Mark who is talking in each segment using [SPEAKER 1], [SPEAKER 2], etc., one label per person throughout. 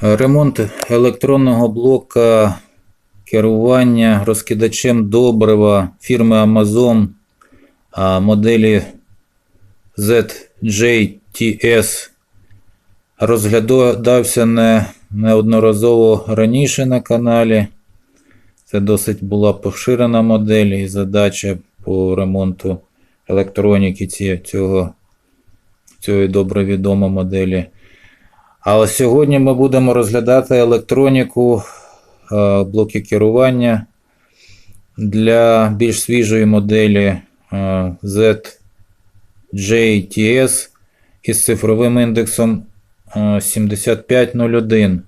[SPEAKER 1] Ремонт електронного блока керування розкидачем добрива фірми Amazon моделі ZJTS розглядався не, неодноразово раніше на каналі. Це досить була поширена модель і задача по ремонту електроніки ці- цього, цієї добре відомої моделі. Але сьогодні ми будемо розглядати електроніку, е, блоки керування для більш свіжої моделі е, ZJTS із цифровим індексом е, 7501.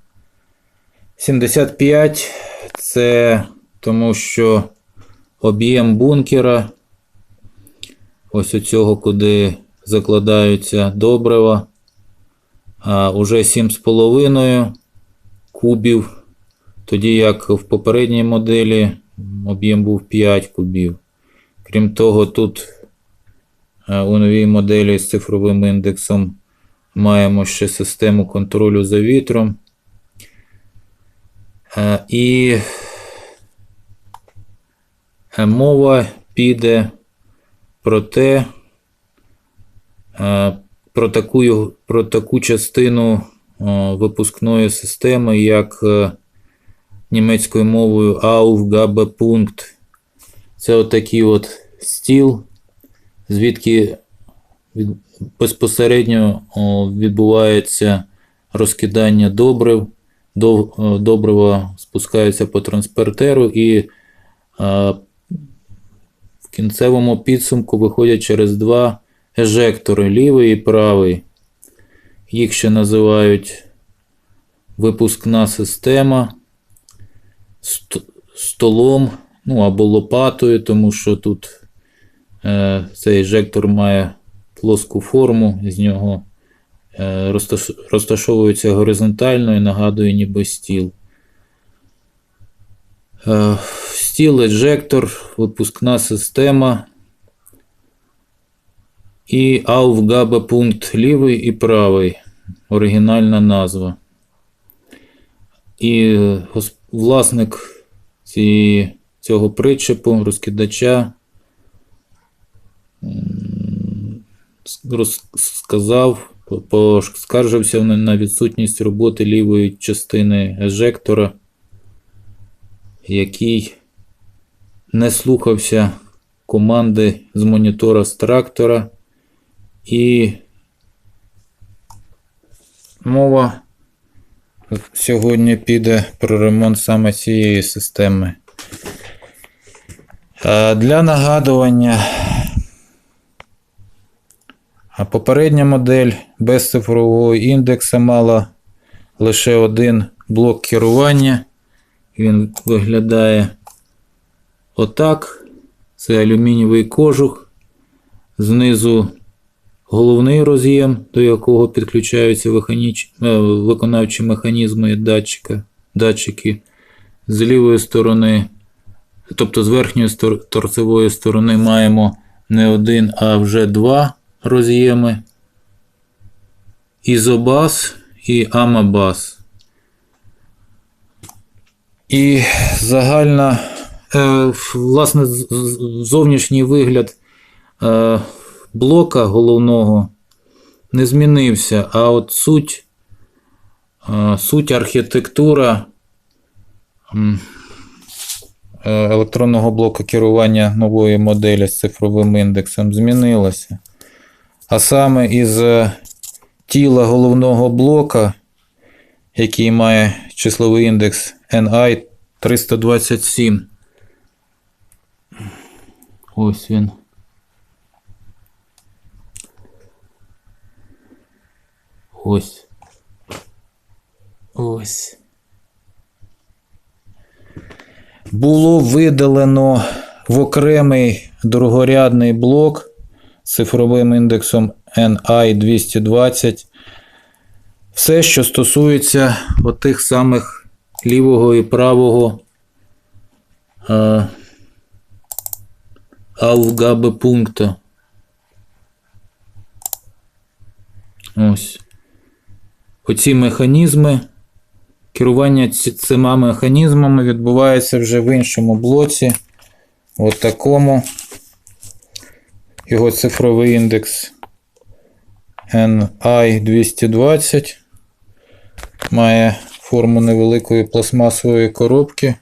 [SPEAKER 1] 75 це тому, що об'єм бункера, ось у цього, куди закладаються добрива, уже 7,5 кубів, тоді як в попередній моделі об'єм був 5 кубів. Крім того, тут е, у новій моделі з цифровим індексом маємо ще систему контролю за вітром. Е, І е, мова піде про те, про таку, про таку частину е, випускної системи, як е, німецькою мовою Aufgabepunkt. Це отакий от стіл, звідки від- безпосередньо відбувається розкидання добрив. Е, Добрива спускаються по транспортеру і в кінцевому підсумку виходять через два ежектори лівий і правий. Їх ще називають випускна система ст- столом, ну або лопатою, тому що тут е, цей ежектор має плоску форму, з нього е, розташ- розташовується горизонтально і нагадує ніби стіл. Е, стіл, еджектор, випускна система і Aufgabepunkt лівий і правий. Оригінальна назва. І власник цієї, цього причепу, розкидача, сказав, поскаржився на відсутність роботи лівої частини ежектора, який не слухався команди з монітора з трактора і мова сьогодні піде про ремонт саме цієї системи. Для нагадування, попередня модель без цифрового індекса мала лише один блок керування. Він виглядає отак. Це алюмінієвий кожух. Знизу головний роз'єм, до якого підключаються механіч... е, виконавчі механізми датчика, датчики. З лівої сторони, тобто з верхньої стор- торцевої сторони, маємо не один, а вже два роз'єми. Ізобас і Амабас. І загальна, е, власне, зовнішній вигляд е, блока головного не змінився, а от суть, е, суть архітектура е, електронного блоку керування нової моделі з цифровим індексом змінилася. А саме із е, тіла головного блока, який має числовий індекс NI 327. Ось він. Ось. Ось. Було видалено в окремий другорядний блок з цифровим індексом NI 220 все, що стосується отих самих лівого і правого е, Aufgabepunkта. Ось. Оці механізми Керування цими механізмами відбувається вже в іншому блоці. От такому. Його цифровий індекс NI220 має форму невеликої пластмасової коробки.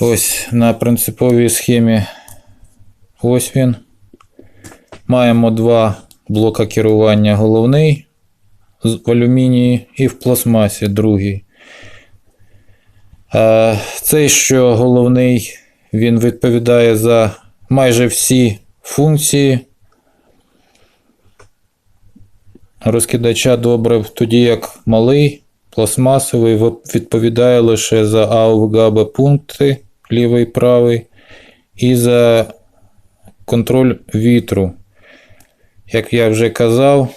[SPEAKER 1] Ось на принциповій схемі. Ось він. Маємо два блока керування головний в алюмінії і в пластмасі другий. Цей, що головний, він відповідає за майже всі функції розкидача добрив, тоді як малий пластмасовий відповідає лише за АУГБ пункти лівий правий і за контроль вітру. Як я вже казав,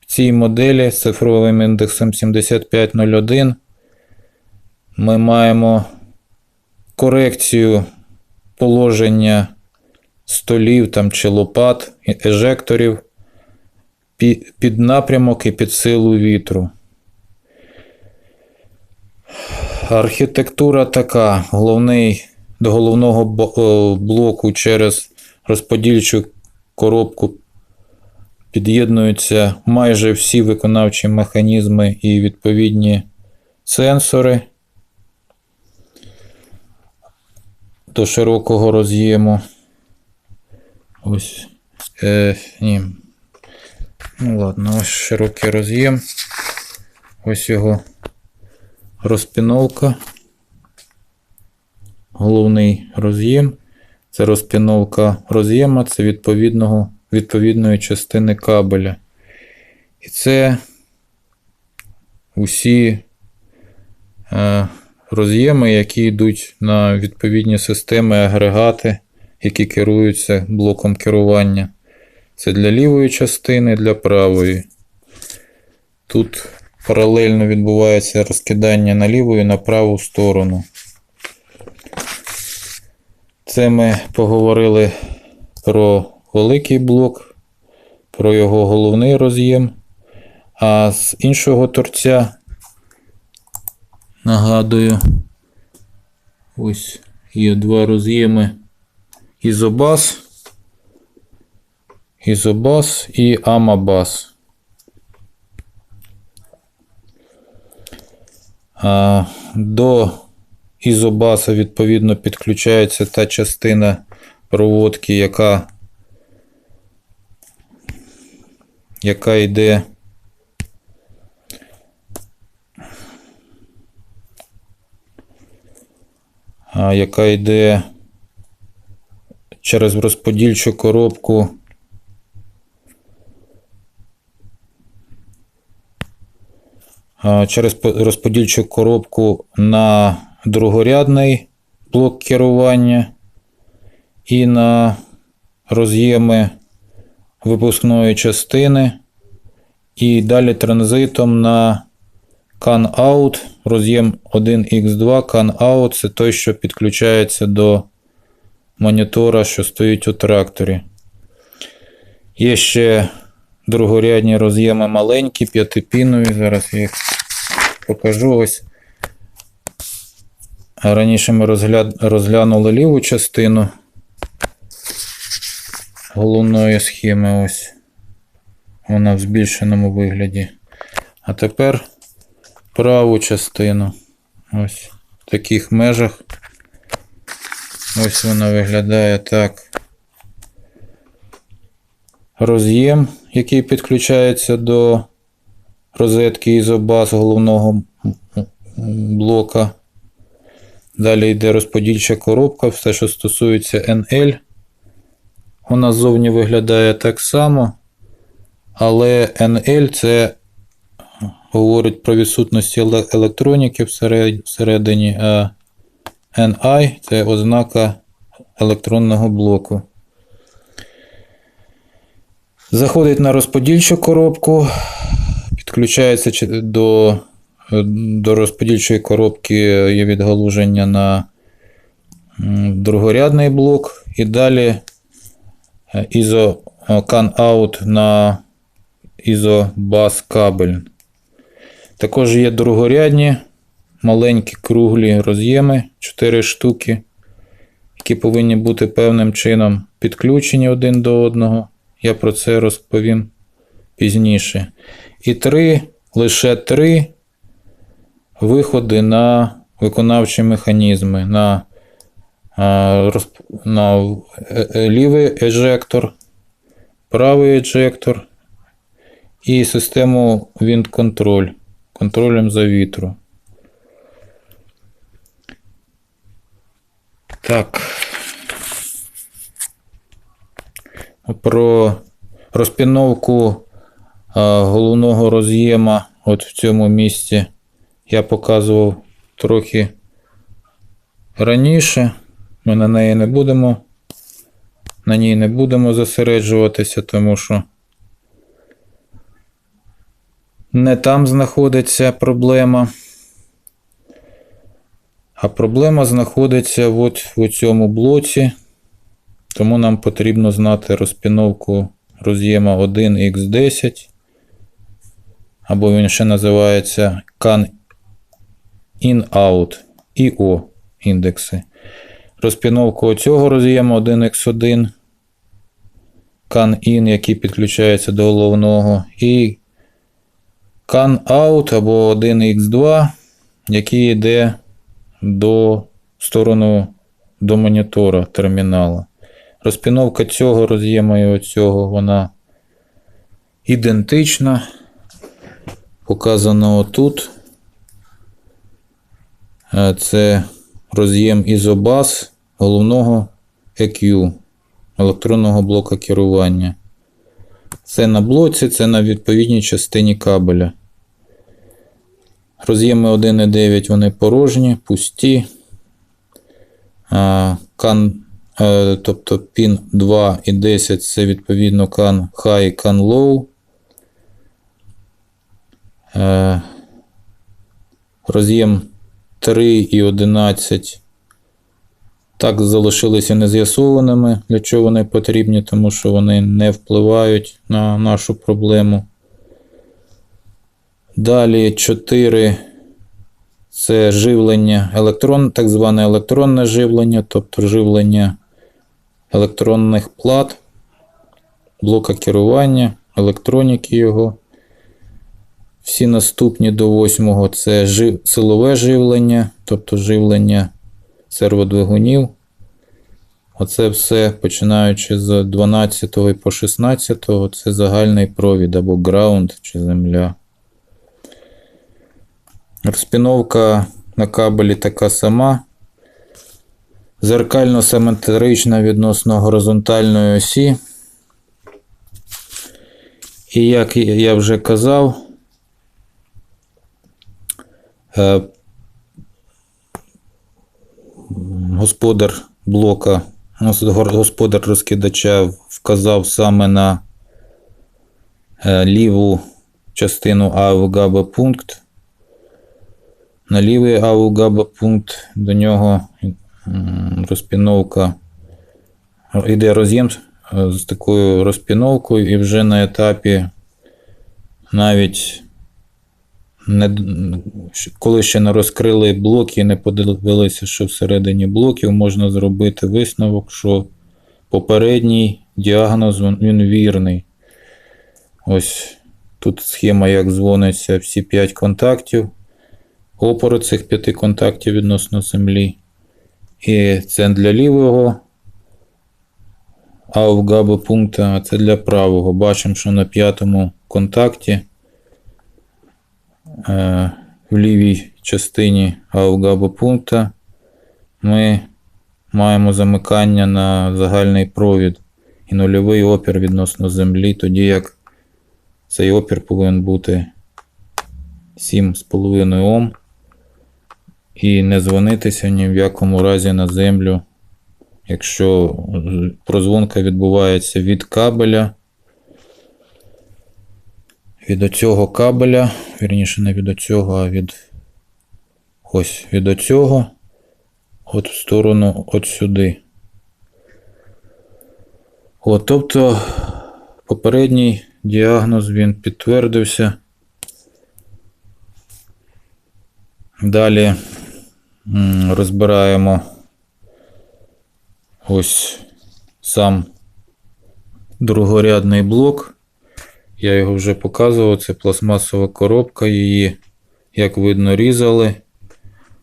[SPEAKER 1] в цій моделі з цифровим індексом 7501 ми маємо корекцію положення столів там, чи лопат, ежекторів під напрямок і під силу вітру. Архітектура така. Головний, до головного блоку через розподільчу коробку під'єднуються майже всі виконавчі механізми і відповідні сенсори до широкого роз'єму. Ось. Е, ні. Ну ладно, ось широкий роз'єм. Ось його розпіновка. Головний роз'єм. Це розпіновка роз'єма, це відповідного, відповідної частини кабеля. І це усі е, роз'єми, які йдуть на відповідні системи, агрегати, які керуються блоком керування. Це для лівої частини, для правої. Тут паралельно відбувається розкидання на ліву і на праву сторону. Це ми поговорили про великий блок, про його головний роз'єм. А з іншого торця, нагадую, ось є два роз'єми Ізобас. Ізобас і Амабас. До ізобаса, відповідно, підключається та частина проводки, яка, яка йде яка йде через розподільчу коробку. Через розподільчу коробку на другорядний блок керування і на роз'єми випускної частини, і далі транзитом на CAN-out, роз'єм 1X2 CAN-out це той, що підключається до монітора, що стоїть у тракторі. Є ще другорядні роз'єми маленькі, п'ятипінові. Зараз я їх покажу ось. Раніше ми розгля... розглянули ліву частину головної схеми. Ось. Вона в збільшеному вигляді. А тепер праву частину. Ось в таких межах. Ось вона виглядає так. Роз'єм, який підключається до розетки ізобас головного блока. Далі йде розподільча коробка, все, що стосується NL. Вона ззовні виглядає так само. Але NL це говорить про відсутність електроніки всередині, а NI це ознака електронного блоку. Заходить на розподільчу коробку, підключається до, до розподільчої коробки є відгалуження на другорядний блок, і далі ISO CAN-out на ISO-bus кабель. Також є другорядні, маленькі круглі роз'єми, 4 штуки, які повинні бути певним чином підключені один до одного. Я про це розповім пізніше. І три, лише три виходи на виконавчі механізми, на, на е- е- лівий ежектор, правий ежектор і систему Control контролем за вітру. Так. Про розпіновку головного роз'єма от в цьому місці я показував трохи раніше. Ми на неї не будемо. На ній не будемо зосереджуватися, тому що не там знаходиться проблема. А проблема знаходиться от у цьому блоці. Тому нам потрібно знати розпіновку роз'єма 1x10. Або він ще називається CAN in-out IO індекси. Розпіновку цього роз'єму 1x1. CAN in, який підключається до головного. І CAN out або 1x2, який йде до сторону до монітора термінала. Розпіновка цього роз'єму і оцього вона ідентична. Показано отут. Е, Це роз'єм ізобас головного EQ, електронного блока керування. Це на блоці, це на відповідній частині кабеля. Роз'єми 1 і 9 вони порожні, пусті. Кан, е, тобто пін 2 і 10 це відповідно кан high, і кан low. Е, Роз'єм 3 і 11 так залишилися нез'ясованими, для чого вони потрібні, тому що вони не впливають на нашу проблему. Далі 4 це живлення електрон, так зване електронне живлення, тобто живлення електронних плат, блока керування, електроніки його. Всі наступні до 8 це жив, силове живлення, тобто живлення серводвигунів. Оце все починаючи з 12 по 16, це загальний провід або граунд чи земля. Розпіновка на кабелі така сама. Зеркально-симетрична відносно горизонтальної осі. І як я вже казав, господар блока, господар розкидача вказав саме на е, ліву частину АВГБ пункт. На лівий АУГАБ пункт до нього розпіновка. Йде роз'єм е, з такою розпіновкою, і вже на етапі навіть не, коли ще не розкрили блоки і не подивилися, що всередині блоків, можна зробити висновок, що попередній діагноз він вірний. Ось тут схема, як дзвониться всі 5 контактів опору цих п'яти контактів відносно землі. І це для лівого АВГАБ пункту, а це для правого. Бачимо, що на п'ятому контакті в лівій частині АВГАБ пункту ми маємо замикання на загальний провід і нульовий опір відносно землі, тоді як цей опір повинен бути 7,5 Ом і не дзвонитися ні в якому разі на землю, якщо прозвонка відбувається від кабеля. Від оцього кабеля, вірніше, не від оцього, а від ось від оцього, от в сторону от сюди. От, тобто попередній діагноз він підтвердився. Далі розбираємо ось сам другорядний блок. Я його вже показував. Це пластмасова коробка. Її, як видно, різали.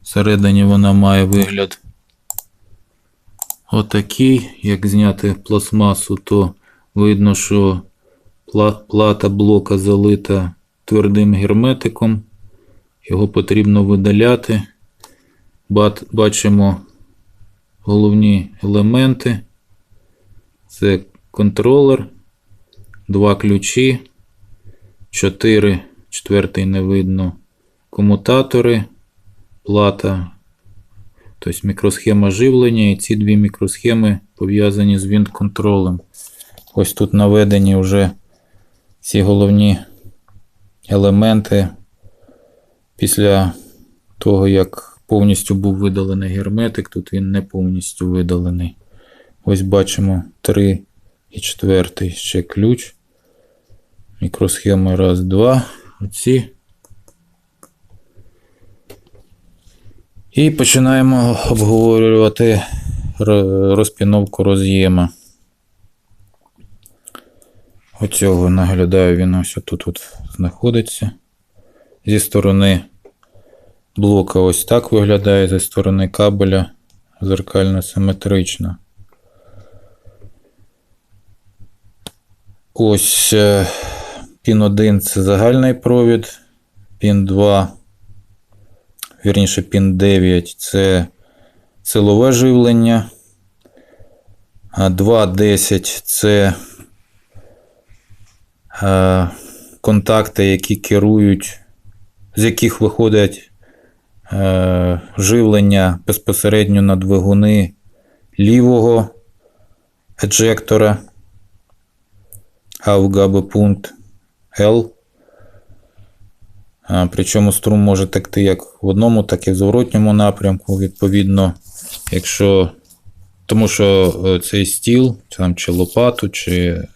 [SPEAKER 1] Всередині вона має вигляд отакий. Як зняти пластмасу, то видно, що плата блока залита твердим герметиком. Його потрібно видаляти. Бачимо головні елементи. Це контролер, два ключі, чотири, четвертий не видно, комутатори, плата, тобто мікросхема живлення, і ці дві мікросхеми пов'язані з вінт-контролем. Ось тут наведені вже ці головні елементи після того, як повністю був видалений герметик, тут він не повністю видалений. Ось бачимо 3 і 4 ще ключ. Мікросхеми раз, два. Оці. І починаємо обговорювати розпіновку роз'єма. Оцього наглядаю він ось тут от знаходиться. Зі сторони блока ось так виглядає, зі сторони кабеля зеркально симетрично. Ось е, пін 1 це загальний провід, пін 2, вірніше пін 9 це силове живлення, а 2.10 це е, контакти, які керують, з яких виходять е, живлення безпосередньо на двигуни лівого еджектора. Авгабепункт L. Причому струм може текти як в одному, так і в зворотньому напрямку. Відповідно, якщо. Тому що е, цей стіл, там, чи лопату, чи е,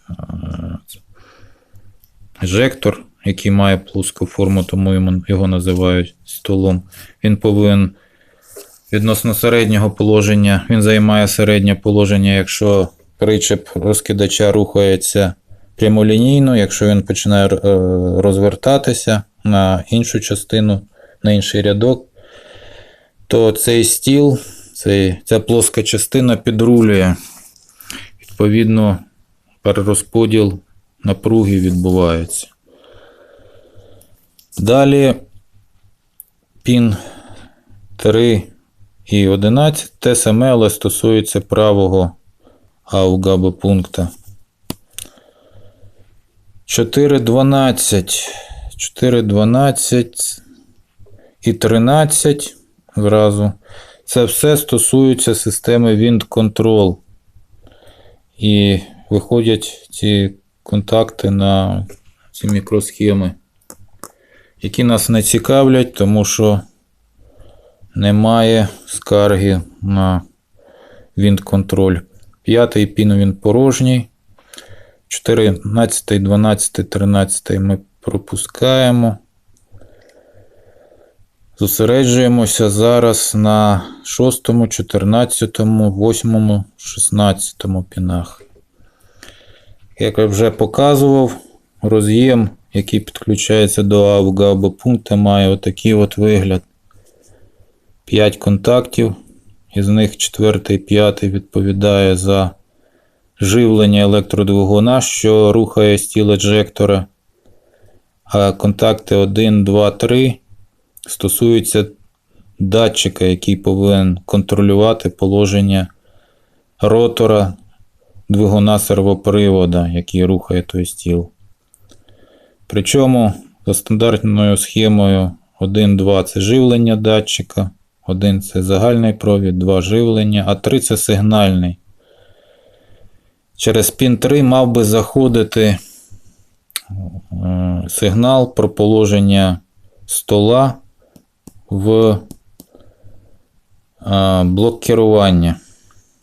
[SPEAKER 1] ежектор, який має плоску форму, тому його називають столом, він повинен відносно середнього положення, він займає середнє положення, якщо причеп розкидача рухається прямолінійно, якщо він починає е, розвертатися на іншу частину, на інший рядок, то цей стіл, ця плоска частина підрулює. Відповідно, перерозподіл напруги відбувається. Далі пін 3 і 11 те саме, але стосується правого аугабо пункта. 4.12, 4.12 і 13 зразу. Це все стосується системи Wind Control. І виходять ці контакти на ці мікросхеми, які нас не цікавлять, тому що немає скарги на Wind Control. П'ятий пін він порожній. 14, 12, 13 ми пропускаємо. Зосереджуємося зараз на 6, 14, 8, 16 пінах. Як я вже показував, роз'єм, який підключається до авга або пункта, має отакий от вигляд. 5 контактів, із них 4 і 5 відповідає за живлення електродвигуна, що рухає стіл еджектора. А контакти 1, 2, 3 стосуються датчика, який повинен контролювати положення ротора двигуна сервопривода, який рухає той стіл. Причому за стандартною схемою 1, 2 це живлення датчика, 1 це загальний провід, 2 живлення, а 3 це сигнальний. Через пін 3 мав би заходити е, сигнал про положення стола в е, блок керування.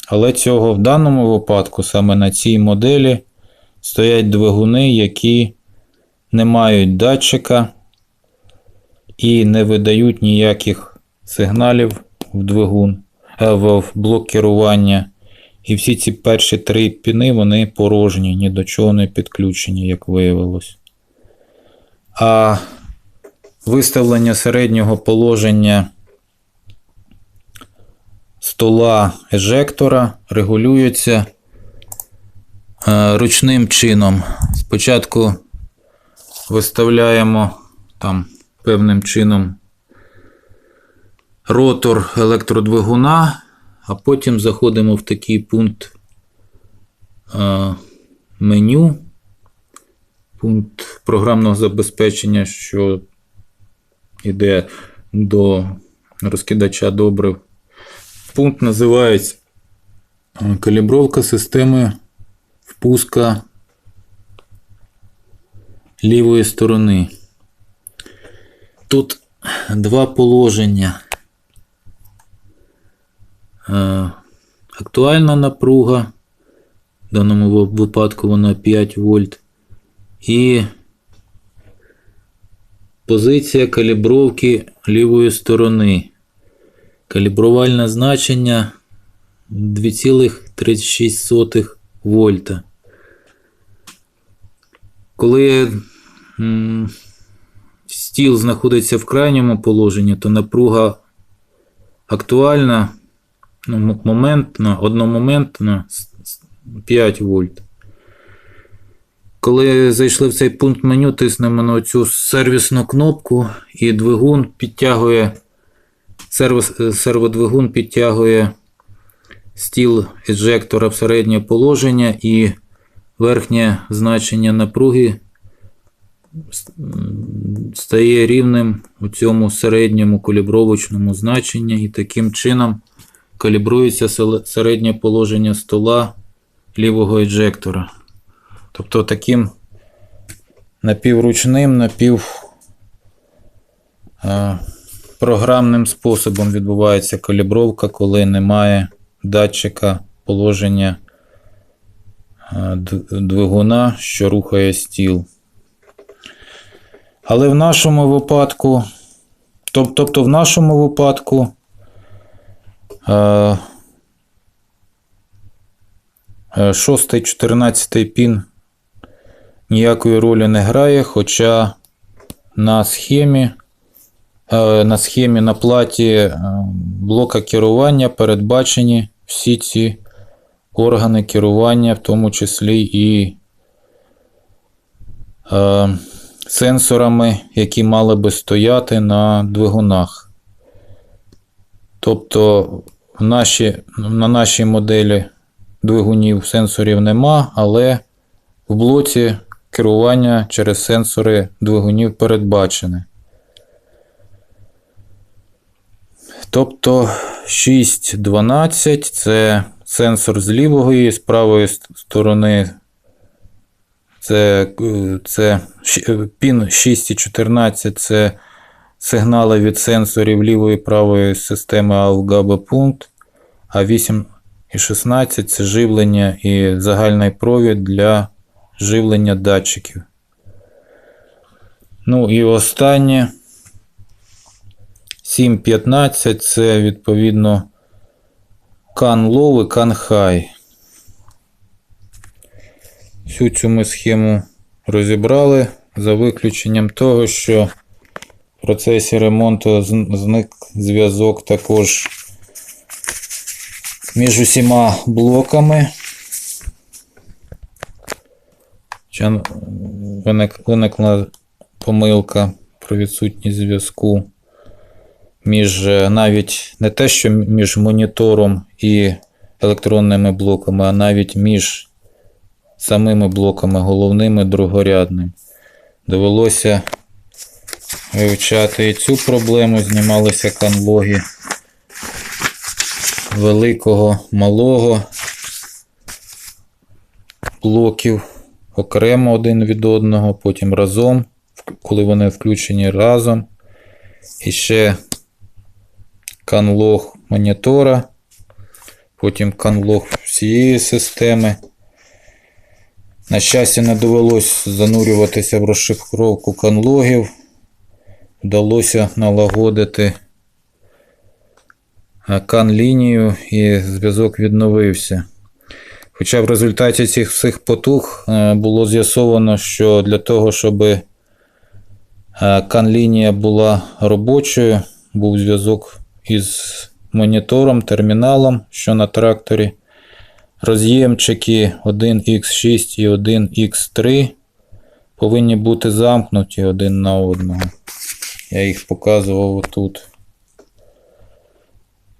[SPEAKER 1] Але цього в даному випадку, саме на цій моделі, стоять двигуни, які не мають датчика і не видають ніяких сигналів в двигун, е, в в блок керування. І всі ці перші три піни вони порожні, ні до чого не підключені, як виявилось. А виставлення середнього положення стола ежектора регулюється е, ручним чином. Спочатку виставляємо там певним чином ротор електродвигуна, а потім заходимо в такий пункт е, меню, пункт програмного забезпечення, що йде до розкидача добрив. Пункт називається калібровка системи впуска лівої сторони. Тут два положення. Е, Актуальна напруга, в даному випадку вона 5 вольт. І позиція калібровки лівої сторони. Калібрувальне значення 2,36 вольта. Коли стіл знаходиться в крайньому положенні, то напруга актуальна ну, м- моментна, одномоментна с- с- 5 вольт. Коли зайшли в цей пункт меню, тиснемо на цю сервісну кнопку, і двигун підтягує, сервис, е, серводвигун підтягує стіл еджектора в середнє положення і верхнє значення напруги стає рівним у цьому середньому калібровочному значенні, і таким чином калібрується середнє положення стола лівого еджектора. Тобто таким напівручним, напів е, способом відбувається калібровка, коли немає датчика положення е, двигуна, що рухає стіл. Але в нашому випадку, тобто в нашому випадку, шостий, 14 пін ніякої ролі не грає, хоча на схемі, е, на схемі на платі е, блока керування передбачені всі ці органи керування, в тому числі і е, сенсорами, які мали би стояти на двигунах. Тобто наші, на нашій моделі двигунів сенсорів нема, але в блоці керування через сенсори двигунів передбачене. Тобто 6.12 це сенсор з лівої з правої сторони. Це, е, це е, пін 6.14 це сигнали від сенсорів лівої і правої системи ALGABA пункт, а 8 і 16 це живлення і загальний провід для живлення датчиків. Ну і останнє 7.15 це відповідно CAN low і CAN high. Всю цю ми схему розібрали за виключенням того, що в процесі ремонту зник зв'язок також між усіма блоками. Виникла помилка про відсутність зв'язку між е, навіть не те, що між монітором і електронними блоками, а навіть між самими блоками головним і другорядним. Довелося вивчати і цю проблему, знімалися канлоги великого, малого блоків окремо один від одного, потім разом, коли вони включені разом. І ще канлог монітора, потім канлог всієї системи. На щастя, не довелось занурюватися в розшифровку канлогів. Вдалося налагодити кан-лінію і зв'язок відновився. Хоча в результаті цих всіх потуг е, було з'ясовано, що для того, щоб е, кан-лінія була робочою, був зв'язок із монітором, терміналом, що на тракторі. Роз'ємчики 1x6 і 1x3 повинні бути замкнуті один на одного. Я їх показував отут.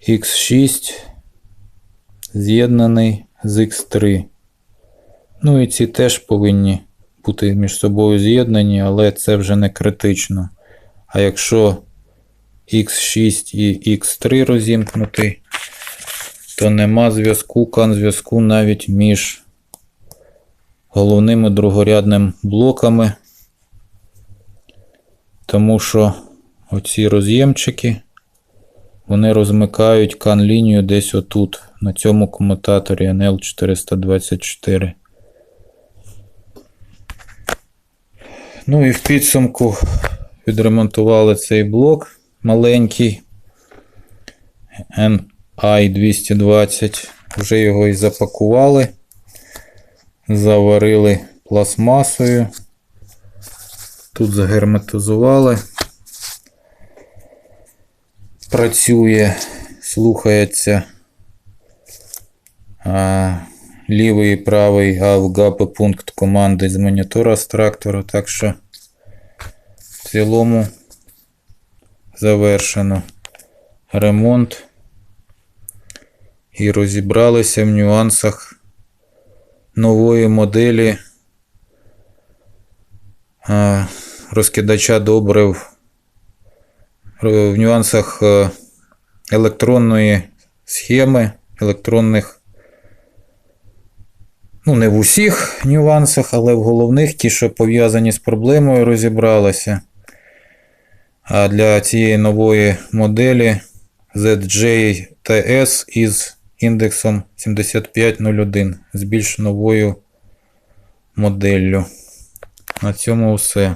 [SPEAKER 1] X6 з'єднаний з X3. Ну і ці теж повинні бути між собою з'єднані, але це вже не критично. А якщо X6 і X3 розімкнутий, то нема зв'язку, кан зв'язку навіть між головним і другорядним блоками. Тому що оці роз'ємчики вони розмикають кан-лінію десь отут, на цьому комутаторі NL424. Ну і в підсумку відремонтували цей блок маленький NI220. Вже його і запакували, заварили пластмасою. Тут загерметизували. Працює, слухається а, лівий і правий АВГАП пункт команди з монітора з трактора. Так що в цілому завершено ремонт і розібралися в нюансах нової моделі а, розкидача добрив в нюансах е, електронної схеми, електронних, ну, не в усіх нюансах, але в головних, ті, що пов'язані з проблемою, розібралися. А для цієї нової моделі ZJTS із індексом 7501 з більш новою моделлю. На цьому все.